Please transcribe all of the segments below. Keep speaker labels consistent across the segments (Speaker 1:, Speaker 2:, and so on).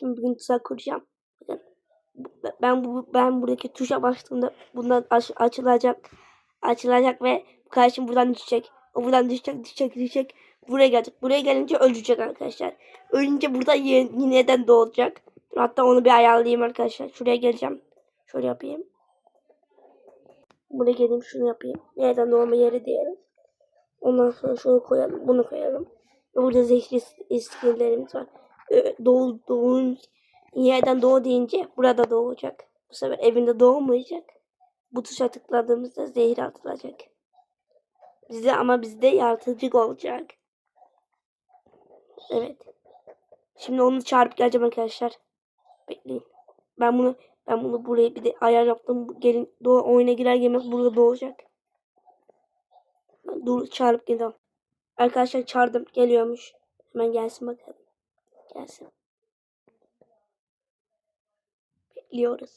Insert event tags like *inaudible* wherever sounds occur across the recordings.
Speaker 1: Şimdi bugün tuzak kuracağım. Ben bu ben buradaki tuşa bastığımda bundan aç- açılacak açılacak ve karşım buradan düşecek. O buradan düşecek, düşecek, düşecek. Buraya gelecek. Buraya gelince ölecek arkadaşlar. Ölünce burada ye- yeniden doğacak. Hatta onu bir ayarlayayım arkadaşlar. Şuraya geleceğim. Şöyle yapayım. Buraya geleyim şunu yapayım. Nereden doğma yeri diyelim. Ondan sonra şunu koyalım. Bunu koyalım. Burada zehirli iskeletlerimiz var. Ee, Doğu, doğun yerden doğu deyince burada doğacak. Bu sefer evinde doğmayacak. Bu tuşa tıkladığımızda zehir atılacak. Bizde ama bizde yaratıcı olacak. Evet. Şimdi onu çağırıp geleceğim arkadaşlar. Bekleyin. Ben bunu ben bunu buraya bir de ayar yaptım. Gelin doğu oyuna girer girmez burada doğacak. Dur çağırıp geliyorum. Arkadaşlar çağırdım. Geliyormuş. Hemen gelsin bakalım. Gelsin. Bekliyoruz.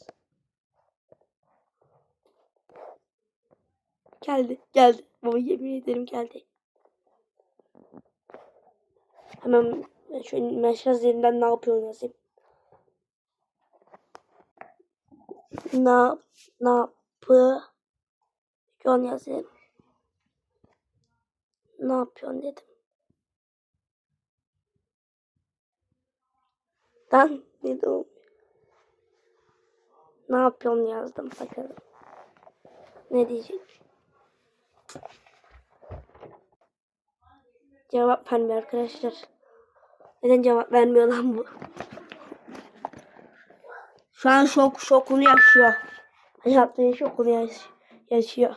Speaker 1: Geldi. Geldi. Baba yemin ederim geldi. Hemen şöyle mesaj yerinden ne yapıyorsun yazayım. Ne, ne yapıyorsun yazayım. Ne yapıyorsun dedim. Lan ne de olmuyor. Ne yapıyorsun yazdım bakalım. Ne diyecek? Cevap vermiyor arkadaşlar. Neden cevap vermiyor lan bu? Şu an şok şokunu yaşıyor. Hayatının şokunu yaş- yaşıyor.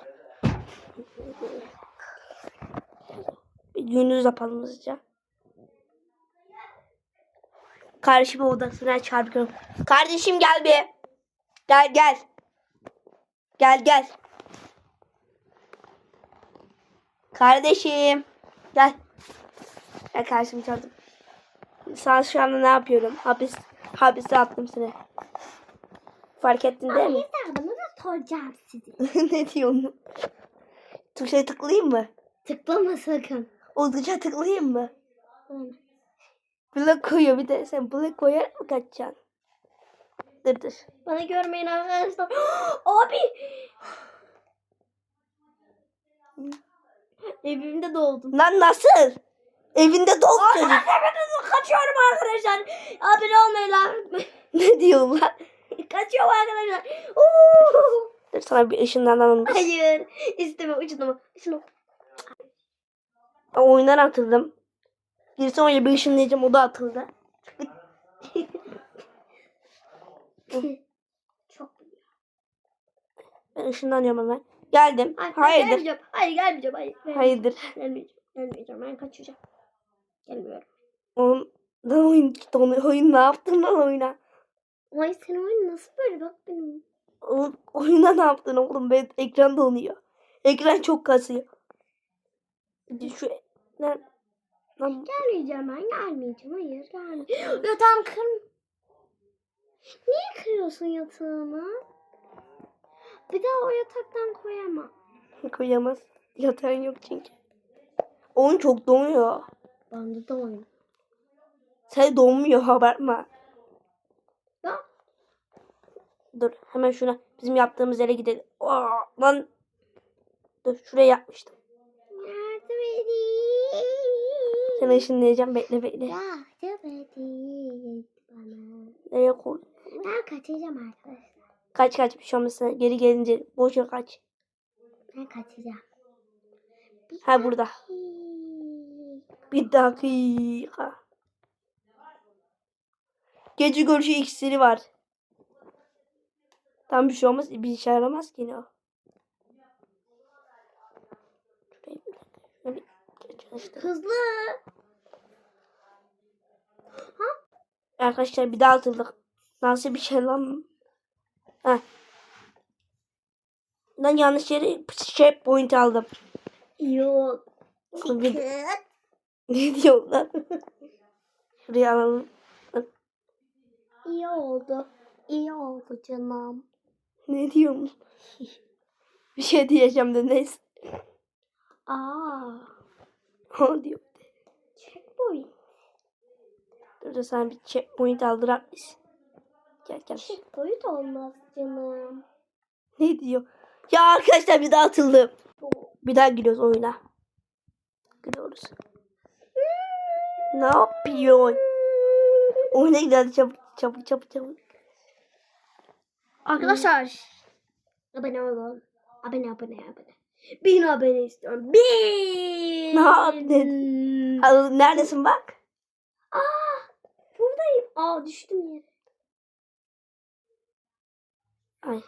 Speaker 1: Gündüz yapalım hızlıca. Kardeşim odasına çarpıyorum. Kardeşim gel bir. Gel gel. Gel gel. Kardeşim. Gel. Gel kardeşim çağırdım. Sana şu anda ne yapıyorum? Hapis, hapiste attım seni. Fark ettin değil mi?
Speaker 2: Hesabını da soracağım size. *laughs*
Speaker 1: ne diyorsun? Tuşa tıklayayım mı?
Speaker 2: Tıklama sakın.
Speaker 1: O tuşa tıklayayım mı? Blok koyuyor bir de sen blok koyar mı kaçacaksın? Dur dur.
Speaker 2: Bana görmeyin arkadaşlar. *gasps* Abi. *gasps* Evimde doğdum.
Speaker 1: Lan nasıl? Evinde çocuk.
Speaker 2: Kaçıyorum arkadaşlar. Abone olmayı lan. *laughs*
Speaker 1: ne diyorsun lan? *laughs*
Speaker 2: Kaçıyorum arkadaşlar. Oo!
Speaker 1: Dur sana bir ışınlanalım.
Speaker 2: Hayır. İsteme uçunma. Şunu.
Speaker 1: Ben oyundan atıldım. Birisi oraya bir ışınlayacağım o da atıldı.
Speaker 2: Çok.
Speaker 1: Ben ışınlanıyorum hemen. Geldim.
Speaker 2: Hayır,
Speaker 1: Hayırdır.
Speaker 2: Gelmeyeceğim. Hayır gelmeyeceğim. Hayır. gelmeyeceğim.
Speaker 1: Hayırdır.
Speaker 2: Gelmeyeceğim. Gelmeyeceğim. Ben kaçacağım. Gelmiyorum.
Speaker 1: Oğlum lan oyun, oyun, oyun ne yaptın lan oyuna?
Speaker 2: Ay senin oyun nasıl böyle bak benim.
Speaker 1: Oğlum, oyuna ne yaptın oğlum? Ben ekran donuyor. Ekran çok kasıyor. Şu lan, lan
Speaker 2: Gelmeyeceğim ben gelmeyeceğim. Hayır gelmeyeceğim. *gasps* Yatağım kır. Niye kırıyorsun yatağımı? Bir daha o yataktan koyamam. *laughs*
Speaker 1: koyamaz. Yatağın yok çünkü. Oyun çok donuyor.
Speaker 2: Bende de oyun.
Speaker 1: Sen donmuyor abartma.
Speaker 2: Ya
Speaker 1: Dur hemen şuna bizim yaptığımız yere gidelim. Aa, lan. Dur şuraya yapmıştım.
Speaker 2: yardım edin.
Speaker 1: Seni ışınlayacağım bekle bekle.
Speaker 2: Yardım edin bana.
Speaker 1: Nereye koy?
Speaker 2: Ben kaçacağım arkadaşlar.
Speaker 1: Kaç kaç bir şey olmaz sana. Geri gelince boşa kaç.
Speaker 2: Ben kaçacağım. Bir
Speaker 1: Ha burada. Bir dakika. Gece görüşü iksiri var. Tam bir şey olmaz. Bir işe yaramaz ki ne o. Şurayı bir dakika, şöyle çalıştır.
Speaker 2: Hızlı.
Speaker 1: Arkadaşlar bir daha atıldık. Nasıl bir şey lan? Ha. Lan yanlış yere şey point aldım.
Speaker 2: Yok. *laughs*
Speaker 1: Ne diyor lan? Şuraya alalım.
Speaker 2: İyi oldu. İyi oldu canım.
Speaker 1: Ne diyorum? bir şey diyeceğim de neyse.
Speaker 2: Aa.
Speaker 1: Diyor.
Speaker 2: Checkpoint.
Speaker 1: Burada sana bir checkpoint aldırak biz. Gel gel.
Speaker 2: Checkpoint olmaz canım.
Speaker 1: Ne diyor? Ya arkadaşlar bir daha atıldım. Bir daha giriyoruz oyuna. Giriyoruz. Ne yapıyorsun? Oyuna gidelim çabuk çabuk çabuk çabuk.
Speaker 2: Arkadaşlar. Abone olun. Abone abone abone. Bin abone istiyorum. Bin.
Speaker 1: Ne yaptın? Neredesin bak?
Speaker 2: Aa, buradayım. Aa düştüm yere.
Speaker 1: Ay.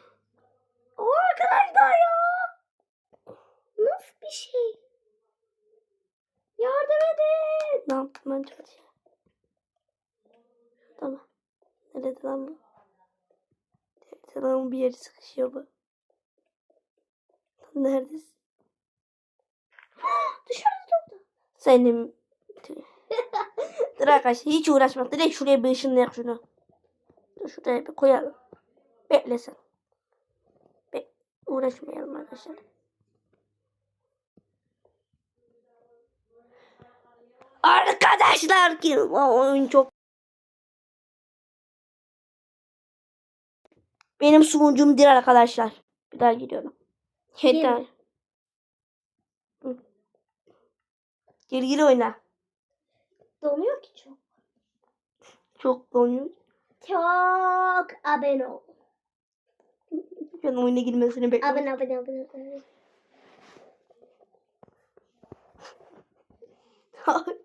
Speaker 2: Aa, arkadaşlar ya. Nasıl bir şey? Yardım edin.
Speaker 1: Ne yaptım ben çok. Tamam. Nerede lan bu? Nerede lan bir yeri sıkışıyor bu. Neredesin? *gasps*
Speaker 2: Dışarı tuttu.
Speaker 1: Senin... *laughs* Dur arkadaşlar hiç uğraşma. Direkt şuraya bir ışınlayak şunu. Dur şuraya bir koyalım. Bekle. Be uğraşmayalım arkadaşlar. Arkadaşlar ki oyun çok benim sunucum değil arkadaşlar. Bir daha gidiyorum. Yeter. Gir gir oyna.
Speaker 2: Donuyor ki çok.
Speaker 1: Çok donuyor.
Speaker 2: Çok abone ol.
Speaker 1: Ben oyuna girmesini bekliyorum.
Speaker 2: Abone abone abone. abone. *laughs*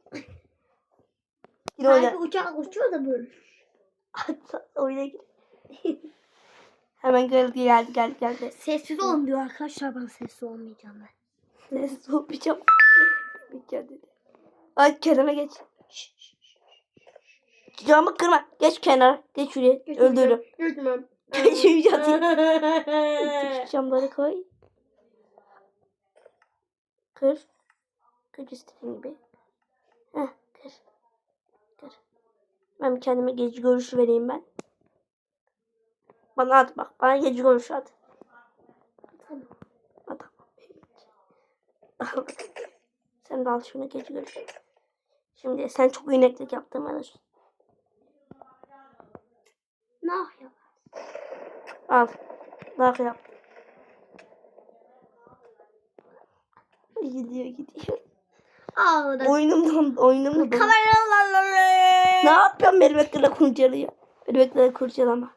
Speaker 1: Gir oyna.
Speaker 2: Sanki uçak uçuyor da böyle. *laughs*
Speaker 1: oyuna gir. *laughs* Hemen geldi geldi geldi geldi.
Speaker 2: Sessiz olun diyor arkadaşlar ben sessiz olmayacağım ben.
Speaker 1: Neyse soğutmayacağım. Bir kere dedi. Ay kenara geç. Camı kırma. Geç kenara. Geç şuraya. Öldürürüm.
Speaker 2: Lütfen. *laughs*
Speaker 1: Geçmeyeceğim. *laughs* Şu camları koy. Kır. Kır istediğin gibi. Heh kır. Kır. Ben kendime gece görüşü vereyim ben. Bana at bak. Bana gece görüşü at. Al. *laughs* sen de al şunu gece görüşü. Şimdi sen çok ineklik yaptın bana.
Speaker 2: Nah ya.
Speaker 1: Al. Bak yap. Gidiyor gidiyor.
Speaker 2: Ağladım.
Speaker 1: Oyunumdan oyunumda ben.
Speaker 2: Kameralarla.
Speaker 1: Ne yapıyorsun benim ekranı kurcalıyor. Benim ekranı kurcalama.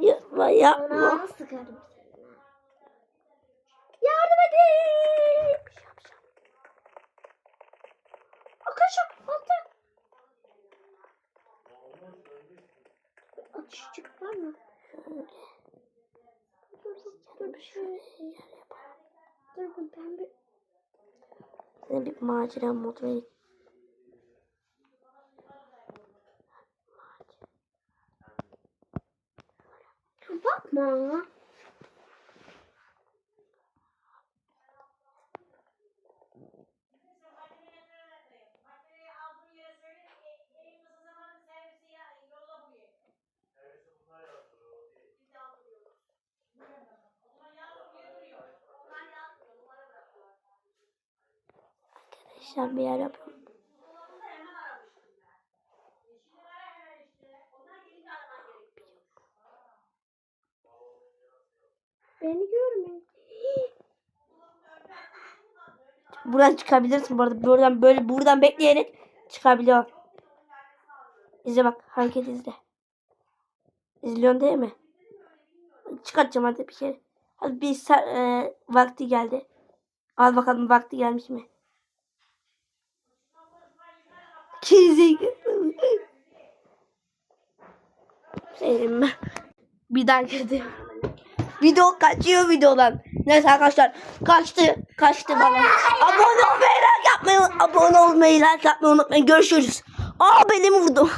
Speaker 1: Yapma yapma.
Speaker 2: Ona sıkarım. Yardım edin. Arkadaşlar altta. Atış çık var mı? Dur bir şey. Dur ben bir
Speaker 1: Seni bir macera moduna
Speaker 2: bakma.
Speaker 1: Arkadaşlar bir yer yapıyorum.
Speaker 2: Beni görme.
Speaker 1: Buradan çıkabilirsin bu arada. Buradan böyle buradan bekleyerek çıkabiliyor. İzle bak hareket izle. İzliyorsun değil mi? Çıkartacağım hadi bir kere. Hadi bir e, vakti geldi. Al bakalım vakti gelmiş mi? Gerizekalı. Senin ben. Bir daha girdi. Video kaçıyor videodan. Neyse arkadaşlar kaçtı. Kaçtı bana. abone olmayı like yapmayı abone olmayı like yapmayı unutmayın. Görüşürüz. Aa benim vurdum.